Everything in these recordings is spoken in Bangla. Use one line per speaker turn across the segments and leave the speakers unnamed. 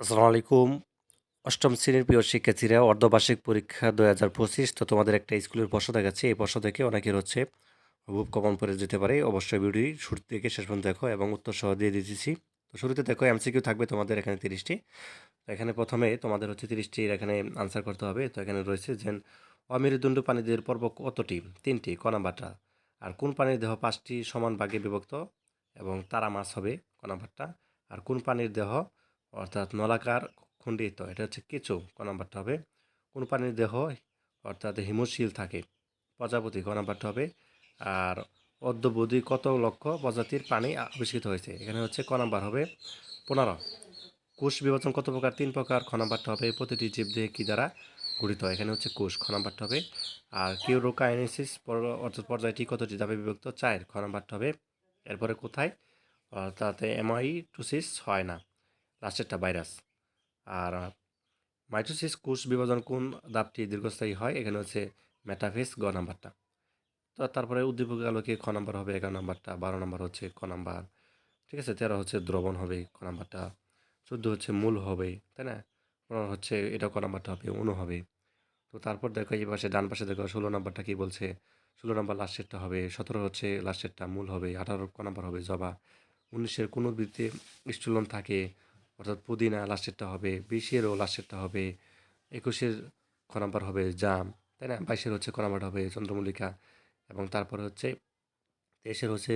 আসসালামু আলাইকুম। অষ্টম শ্রেণির প্রিয় শিক্ষার্থীরা, অর্ধবার্ষিক পরীক্ষা দুই হাজার পঁচিশ তো তোমাদের একটা স্কুলের প্রশ্ন দেখাচ্ছে। এই প্রশ্ন থেকে অনেকের হচ্ছে খুব কমন পড়ে যেতে পারে। অবশ্যই ভিডিও শুরু থেকে শেষ পর্যন্ত দেখো এবং উত্তর সহ দিয়ে দিতেছি। তো শুরুতে দেখো এমসিকিউ থাকবে তোমাদের এখানে তিরিশটি। এখানে প্রথমে তোমাদের হচ্ছে তিরিশটির এখানে আনসার করতে হবে। তো এখানে রয়েছে যে অমেরুদণ্ড প্রাণীদের পর্ব কতটি? তিনটি, ক আর কোন প্রাণীর দেহ পাঁচটি সমান ভাগে বিভক্ত? এবং তারা মাছ হবে, ক আর কোন প্রাণীর দেহ অর্থাৎ নলাকার খণ্ডিত, এটা হচ্ছে কেঁচো, ক নাম্বারটা হবে। কোন প্রাণীর দেহ, অর্থাৎ হিমশীল থাকে, প্রজাপতি, ক নাম্বারটা হবে। আর অদ্যবধি কত লক্ষ প্রজাতির প্রাণী আবিষ্কৃত হয়েছে? এখানে হচ্ছে ক নাম্বার হবে। পনেরো, কোষ বিভাজন কত প্রকার? তিন প্রকার, খ নাম্বারটা হবে প্রতিটি জীবদেহে কী দ্বারা গঠিত? এখানে হচ্ছে কোষ, খ নাম্বারটা হবে। আর কিউরোকাইনেসিস অর্থাৎ পর্যায়টি কতটি ধাপে বিভক্ত? চায়ের খ নাম্বারটা হবে। এরপরে কোথায়? অর্থাৎ এমআই টুসিস হয় না। লাস্টেরটা ভাইরাস। আর মাইটোসিস কোষ বিভাজন কোন দাপটি দীর্ঘস্থায়ী হয়? এখানে হচ্ছে মেটাফেস গ নাম্বারটা। তো তারপরে উদ্দীপক আলোকে খ নাম্বার হবে, এগারো নাম্বারটা, বারো নাম্বার হচ্ছে ক নাম্বার। ঠিক আছে, তেরো হচ্ছে দ্রবণ হবে ক নাম্বারটা, চোদ্দ হচ্ছে মূল হবে, তাই না? পনেরো হচ্ছে এটা ক নাম্বারটা হবে, অনু হবে। তো তারপর দেখো এই পাশে, ডান পাশে দেখো ষোলো নাম্বারটা কী বলছে? ষোলো নাম্বার লাস্টেরটা হবে, সতেরো হচ্ছে লাস্টেরটা মূল হবে, আঠারো ক নাম্বার হবে জবা। উনিশের কোনো বৃত্তে স্টুলন থাকে? অর্থাৎ পুদিনা লাস্টেরটা হবে, বিশেরও লাস্টেরটা হবে, একুশের খ নাম্বার হবে জাম, তাই না? বাইশের হচ্ছে খ নাম্বার হবে চন্দ্রমল্লিকা এবং তারপরে হচ্ছে তেইশের হচ্ছে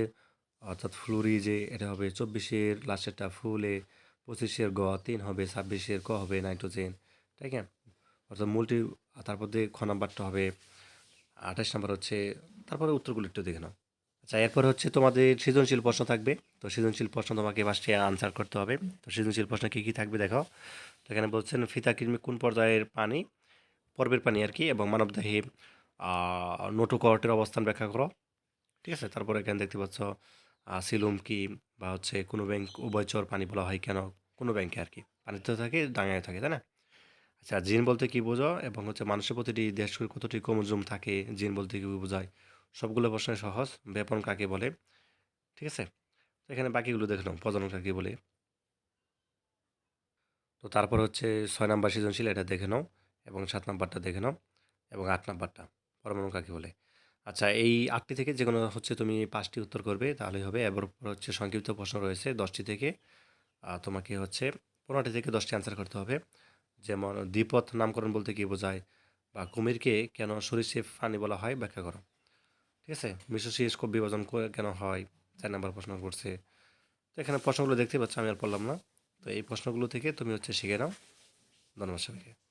অর্থাৎ ফ্লুরি যে এটা হবে চব্বিশের লাস্টেরটা ফুলে, পঁচিশের গ, তিন হবে, ছাব্বিশের ক হবে নাইট্রোজেন ঠিক আছে অর্থাৎ মূলটি তারপর দিয়ে খ নাম্বারটা হবে আঠাশ নাম্বার হচ্ছে, তারপরে উত্তরগুলো একটু দেখে নাও। আচ্ছা এরপর হচ্ছে তোমাদের সৃজনশীল প্রশ্ন থাকবে। তো সৃজনশীল প্রশ্ন তোমাকে ফার্স্টে আনসার করতে হবে। তো সৃজনশীল প্রশ্ন কী কী থাকবে দেখো। তো এখানে বলছেন, ফিতা কৃমি কোন পর্যায়ের পানি? পর্বের পানি আর কি, এবং মানবদেহে নোটোকর্টের অবস্থান ব্যাখ্যা করো। ঠিক আছে? তারপরে এখানে দেখতে পাচ্ছ সিলুম কি বা হচ্ছে কোনো ব্যাংক উভয়চর পানি বলা হয় কেন? কোনো ব্যাংকে আর কি। পানিতে থাকে, ডাঙায় থাকে, তাই না? আচ্ছা জিন বলতে কী বোঝো? এবং হচ্ছে মানুষের প্রতিটি দেশ কতটি ক্রোমোজোম থাকে? জিন বলতে কী বোঝায়? সবগুলো প্রশ্নের সহজ। ব্যাপন কাকে বলে? ঠিক আছে? তো এখানে বাকিগুলো দেখে নাও, প্রজনন কাকে বলে? তো তারপর হচ্ছে ছয় নাম্বার সৃজনশীল, এটা দেখে নাও এবং সাত নাম্বারটা দেখে নাও এবং আট নাম্বারটা, পরমাণু কাকে বলে? আচ্ছা এই আটটি থেকে যে কোনো হচ্ছে তুমি পাঁচটি উত্তর করবে, তাহলেই হবে। এবার হচ্ছে সংক্ষিপ্ত প্রশ্ন রয়েছে দশটি থেকে। তোমাকে হচ্ছে পনেরোটি থেকে দশটি আনসার করতে হবে। যেমন, দ্বিপথ নামকরণ বলতে কী বোঝায়? বা কুমিরকে কেন সরিষে পানি বলা হয়? ব্যাখ্যা করো। ঠিক আছে? মিশোসি স্কোপ বিভাজন কেন হয়? চার নাম্বার প্রশ্ন করছে। তো এখানে প্রশ্নগুলো দেখতে পাচ্ছ, আমি আর পড়লাম না। তো এই প্রশ্নগুলো থেকে তুমি হচ্ছে শিখে নাও। ধন্যবাদ সবাইকে।